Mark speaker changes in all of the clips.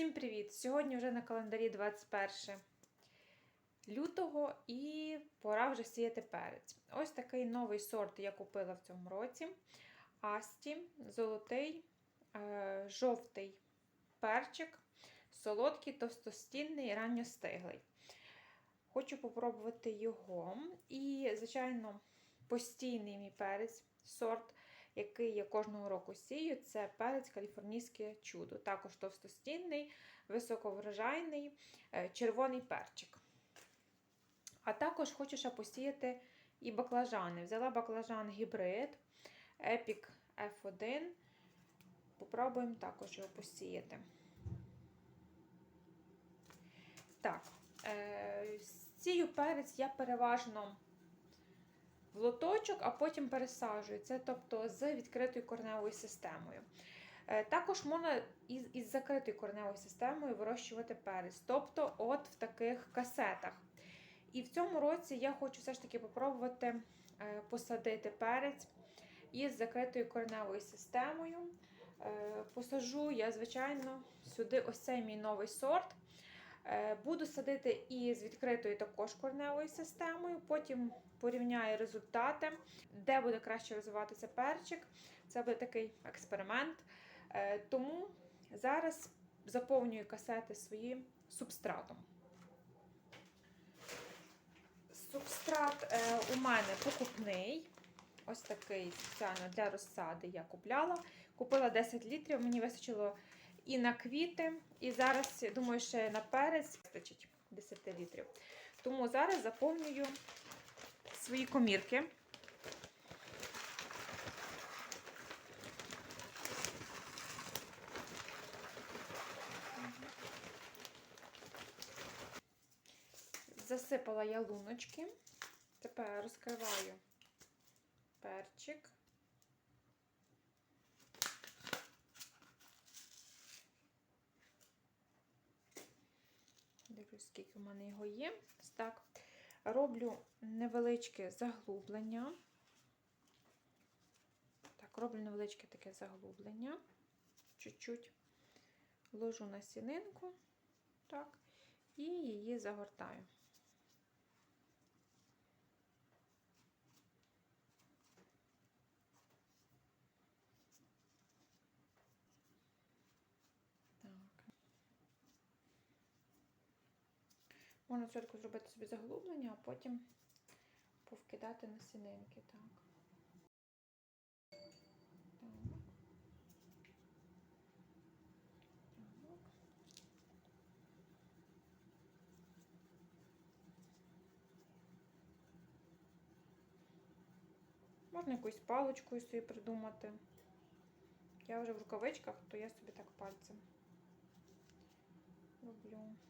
Speaker 1: Всім привіт! Сьогодні вже на календарі 21 лютого і пора вже сіяти перець. Ось такий новий сорт я купила в цьому році. Асті, золотий, е, жовтий перчик, солодкий, товстостінний, ранньостиглий. Хочу попробувати його. І, звичайно, постійний мій перець, сорт який я кожного року сію, це перець каліфорнійське чудо. Також товстостінний, високоврожайний, е, червоний перчик. А також хочу ще посіяти і баклажани. Взяла баклажан гібрид Epic F1. Попробуємо також його посіяти. Так, е, сію перець я переважно в лоточок, а потім пересаджую. Це тобто з відкритою корневою системою. Е, також можна із, із закритою корневою системою вирощувати перець, тобто от в таких касетах. І в цьому році я хочу все ж таки попробувати е, посадити перець із закритою корневою системою. Е, посажу я, звичайно, сюди ось цей мій новий сорт. Буду садити і з відкритою також корневою системою, потім порівняю результати, де буде краще розвиватися перчик. Це буде такий експеримент. Е, тому зараз заповнюю касети свої субстратом. Субстрат е, у мене покупний. Ось такий спеціально для розсади я купляла. Купила 10 літрів, мені вистачило і на квіти, і зараз, думаю, ще на перець вистачить 10 літрів. Тому зараз заповнюю свої комірки. Засипала я луночки. Тепер розкриваю перчик. Скільки в мене його є. Так. Роблю невеличке заглублення. Так, роблю невеличке таке заглублення. Чуть-чуть ложу на сінинку, так, і її загортаю. Можна спочатку зробити собі заглублення, а потім повкидати на сінинки. Так. Можна якусь паличкою собі придумати. Я вже в рукавичках, то я собі так пальцем роблю.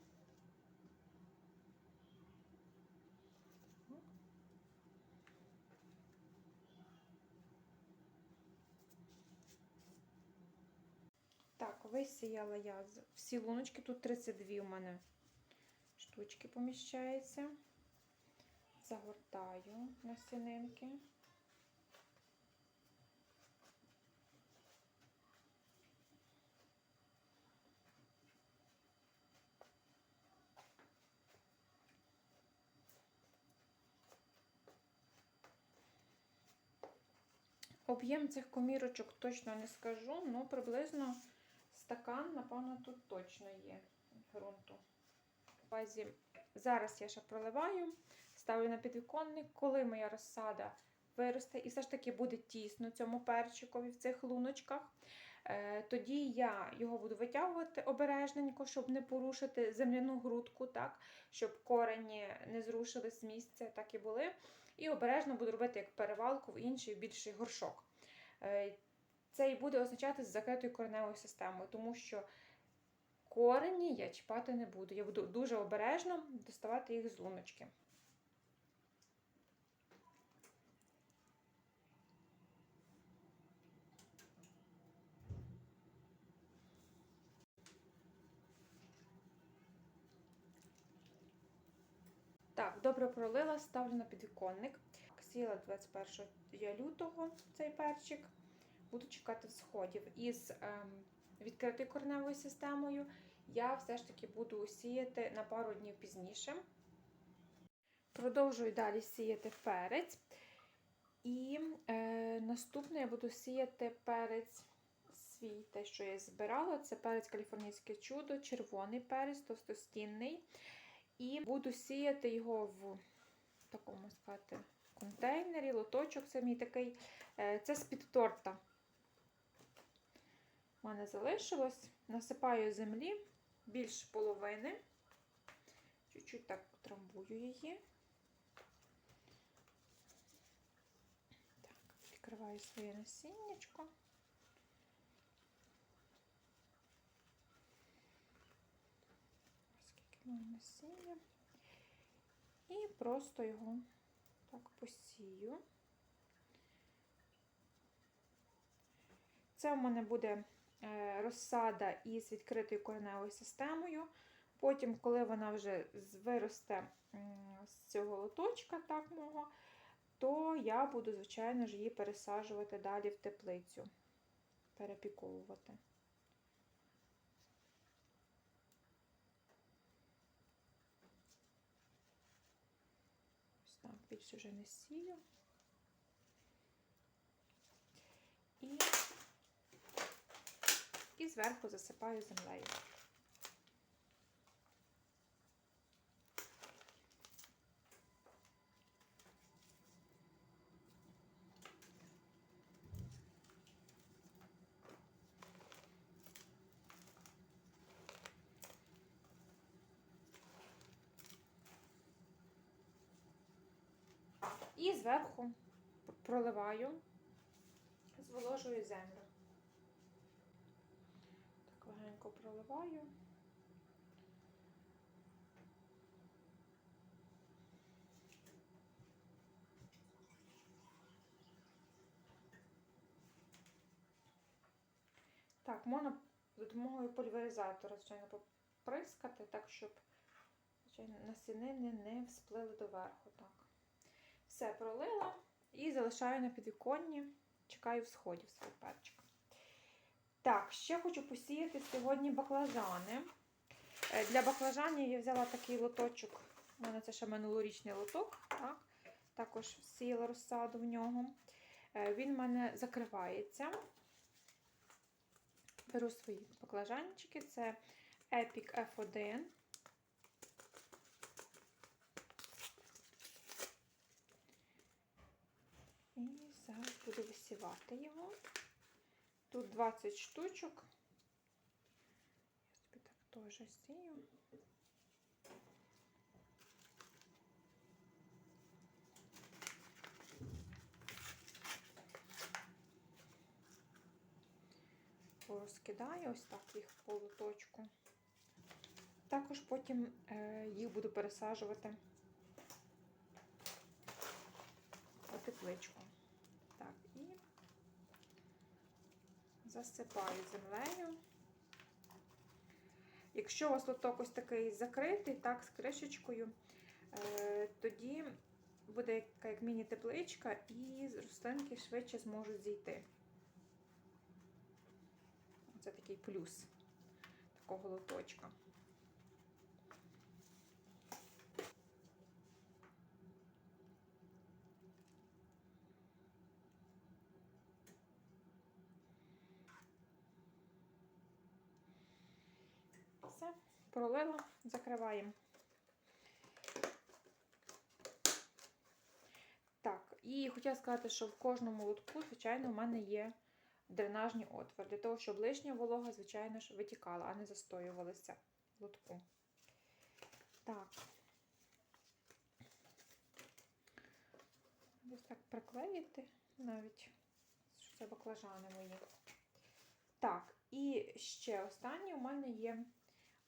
Speaker 1: Висіяла я всі луночки, тут 32 у мене штучки поміщається. Загортаю на стінинки. Об'єм цих комірочок точно не скажу, але приблизно стакан, напевно, тут точно є ґрунту. Зараз я ще проливаю, ставлю на підвіконник, коли моя розсада виросте, і все ж таки буде тісно цьому перчикові в цих луночках. Е, тоді я його буду витягувати обережненько, щоб не порушити земляну грудку, так, щоб корені не зрушили з місця, так і були. І обережно буду робити як перевалку в інший більший горшок. Це і буде означати з закритою кореневою системою, тому що корені я чіпати не буду. Я буду дуже обережно доставати їх з луночки. Так, добре пролила, ставлю на підвіконник. Сіла 21 лютого цей перчик буду чекати сходів із ем, відкритою кореневою системою я все ж таки буду сіяти на пару днів пізніше. Продовжую далі сіяти перець. І е, наступне я буду сіяти перець свій, те, що я збирала. Це перець каліфорнійське чудо, червоний перець, товстостінний. І буду сіяти його в такому сказати, контейнері, лоточок. Це мій такий, е, це з-під торта. У мене залишилось. Насипаю землі більше половини. Чуть-чуть так трамбую її. Так, відкриваю своє насіннячко. Насіння. І просто його так посію. Це у мене буде розсада із відкритою кореневою системою. Потім, коли вона вже виросте з цього лоточка, так мого, то я буду, звичайно ж, її пересаджувати далі в теплицю, перепіковувати. Ось так, більше вже не сію. І, і зверху засипаю землею. І зверху проливаю, зволожую землю. Так легенько проливаю. Так, можна за допомогою пульверизатора, звичайно, поприскати, так, щоб звичайно, насінини не всплили доверху. Так. Все пролила і залишаю на підвіконні, чекаю всходів свого перчика. Так, ще хочу посіяти сьогодні баклажани. Е, Для баклажанів я взяла такий лоточок. У мене це ще минулорічний лоток. Так? Також сіяла розсаду в нього. Е, Він в мене закривається. Беру свої баклажанчики. Це Epic F1. І зараз буду висівати його. Тут 20 штучок. Я собі так теж сію. Розкидаю ось так їх в полуточку. Також потім е, їх буду пересаджувати у тепличку. Так, і засипаю землею. Якщо у вас лоток ось такий закритий, так, з кришечкою, е, тоді буде яка як міні-тепличка, і рослинки швидше зможуть зійти. Це такий плюс такого лоточка. Все, пролила, закриваємо. Так, і хотіла сказати, що в кожному лотку, звичайно, у мене є дренажні отвори, для того, щоб лишня волога, звичайно ж, витікала, а не застоювалася в лотку. Так. Ось так приклеїти навіть, що це баклажани мої. Так, і ще останнє у мене є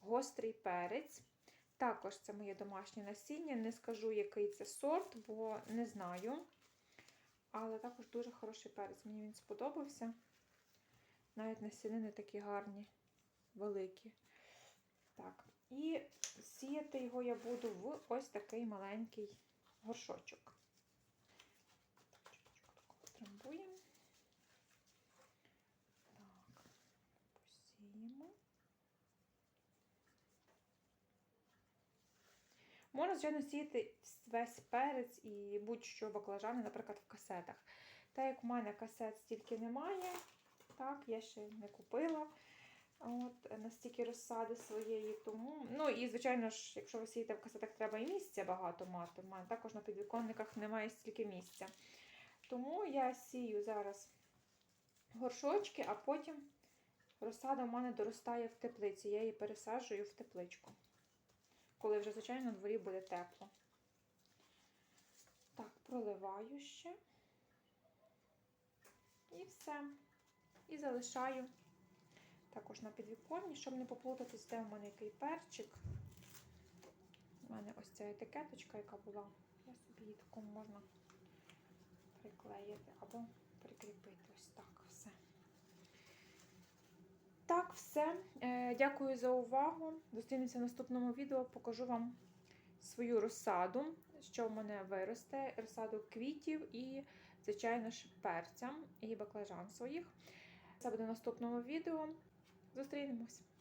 Speaker 1: гострий перець. Також це моє домашнє насіння. Не скажу, який це сорт, бо не знаю. Але також дуже хороший перець. Мені він сподобався. Навіть насінини такі гарні, великі. Так, і сіяти його я буду в ось такий маленький горшочок. Трамбуємо. Так, посіємо. Можна, звичайно, сіяти весь перець і будь-що баклажани, наприклад, в касетах. Так як в мене касет стільки немає, так, я ще не купила от, настільки розсади своєї. Тому, ну і звичайно ж, якщо ви сієте в касетах, треба і місця багато мати. У мене також на підвіконниках немає стільки місця. Тому я сію зараз горшочки, а потім розсада в мене доростає в теплиці. Я її пересаджую в тепличку. Коли вже, звичайно, на дворі буде тепло. Так, проливаю ще. І все. І залишаю також на підвіконні, щоб не поплутатись, де в мене який перчик. У мене ось ця етикеточка, яка була. Я собі її таку можна приклеїти або прикріпити. Ось так все. Все. Е, Дякую за увагу. Зустрінемося в наступному відео. Покажу вам свою розсаду, що в мене виросте, розсаду квітів і, звичайно ж, перця і баклажан своїх. Це буде в наступному відео. Зустрінемось!